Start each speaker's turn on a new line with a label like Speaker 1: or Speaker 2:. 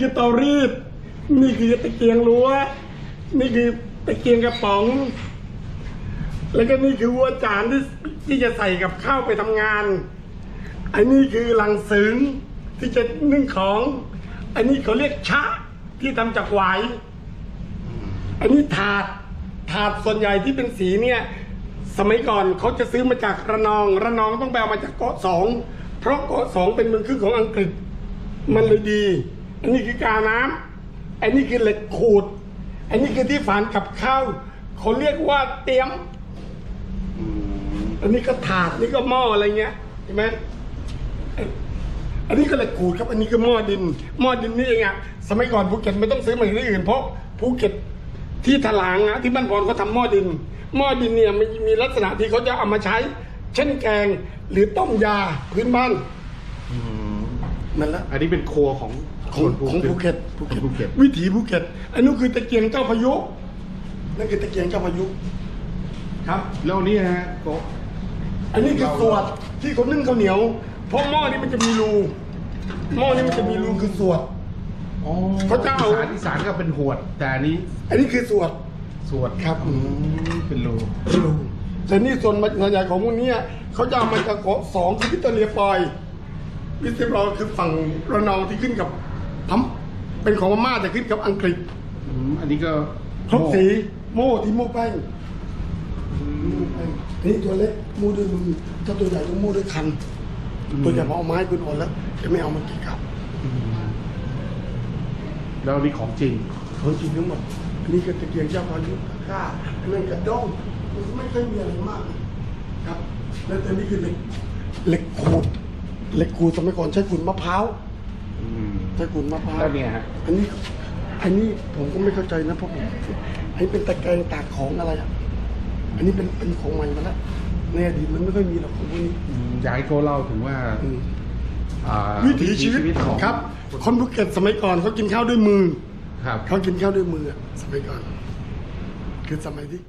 Speaker 1: คือเตารีด นี่คือตะเกียงรั้ว นี่คือตะเกียงกระป๋อง แล้วก็นี่คือวัวจานที่ที่จะใส่กับข้าวไปทำงาน อันนี้คือลังซึ้งที่จะนึ่งของ อันนี้เขาเรียกชะที่ทำจากไหวายอันนี้ถาด ถาดส่วนใหญ่ที่เป็นสีเนี่ย สมัยก่อนเขาจะซื้อมาจากระนอง ระนองต้องไปเอามาจากเกาะสอง เพราะเกาะสองเป็นเมืองขึ้นของอังกฤษ มันเลยดี อันนี้คือกาน้ำอันนี้คือเหล็กขูด อันนี้คือที่ฝานกับข้าวเขาเรียกว่าเตรียม อันนี้ก็ถาดนี่ก็หม้ออะไรเงี้ยเห็นไหมอันนี้ก็เหล็กขูดครับ อันนี้ก็หม้อดิน หม้อดินนี่เองอะสมัยก่อนภูเก็ตไม่ต้องซื้อมาจากที่อื่นเพราะภูเก็ตที่ถลางอะที่บ้านพรเขาทำหม้อดิน หม้อดินเนี่ยมันมีลักษณะที่เขาจะเอามาใช้ เช่นแกงหรือต้มยาพื้นบ้าน นั่นแหละ
Speaker 2: อันนี้เป็นครัวของ
Speaker 1: ของของภูเก็ต
Speaker 2: ของภูเก็ต
Speaker 1: วิถีภูเก็ตอันนี้คือตะเกียงเจ้าพายุนั่นคือตะเกียงเจ้าพายุ ครับ
Speaker 2: แล้วนี่ฮะโต๊ะ
Speaker 1: อันนี้คือสวดที่เขานึ่งข้าวเหนียว เพราะหม้อนี้มันจะมีรูหม้อนี้มันจะมีรูคือสวด
Speaker 2: อ๋อ
Speaker 1: เขาจะเอา
Speaker 2: อีสานอีสานก็เป็นหวด แต่อันนี้
Speaker 1: อันนี้คือสวด
Speaker 2: สวด
Speaker 1: ครับ
Speaker 2: อืมเป็นรู
Speaker 1: รูแต่นี่ส่วนส่วนใหญ่ของพวกเนี้ยเขาจะเอามาจากเกาะสองคือพิตเรียปอย พิตเรียคือฝั่งระนองที่ขึ้นกับพัมเป็นของพม่าแต่ขึ้นกับอังกฤษ
Speaker 2: อืมอันนี้ก็
Speaker 1: ครบสีโม่ที่โม่แป้งโม่แป้งอันนี่ตัวเล็กโม่ด้วยมือถ้าตัวใหญ่ต้องโม่ด้วยคัน ตัวใหญ่พอเอาไม้คุณอ่อนแล้วจะไม่เอามากี่ครับ
Speaker 2: อืมแล้วอันนี้ของจริง
Speaker 1: เขาจริงทั้งหมดอันนี้ก็ตะเกียงเจ้าพายุก้าอันนั้นกระด้งมันไม่ค่อยมีอะไรมาก ครับ แล้วแต่นี่คือเหล็กเหล็กขูด เหล็กขูดสมัยก่อนใช้ขูดมะพร้าว
Speaker 2: อืม
Speaker 1: ใช้ขูดมะพร้าว
Speaker 2: แล้วเนี่ยฮะ
Speaker 1: อันนี้อันนี้ผมก็ไม่เข้าใจนะเพราะผมอันนี้เป็นตะแกรงตากของอะไรอะอันนี้เป็นเป็นของใหม่มาแล้วในอดีตมันไม่ค่อยมีหรอกของพวกนี้
Speaker 2: อืมอยากให้เขาเล่าถึงว่า
Speaker 1: อืม
Speaker 2: อ่า
Speaker 1: วิถีชีวิต
Speaker 2: ของ
Speaker 1: ครับ คนภูเก็ตสมัยก่อนเขากินข้าวด้วยมือ
Speaker 2: ครับ
Speaker 1: เขากินข้าวด้วยมืออะสมัยก่อน คือสมัยที่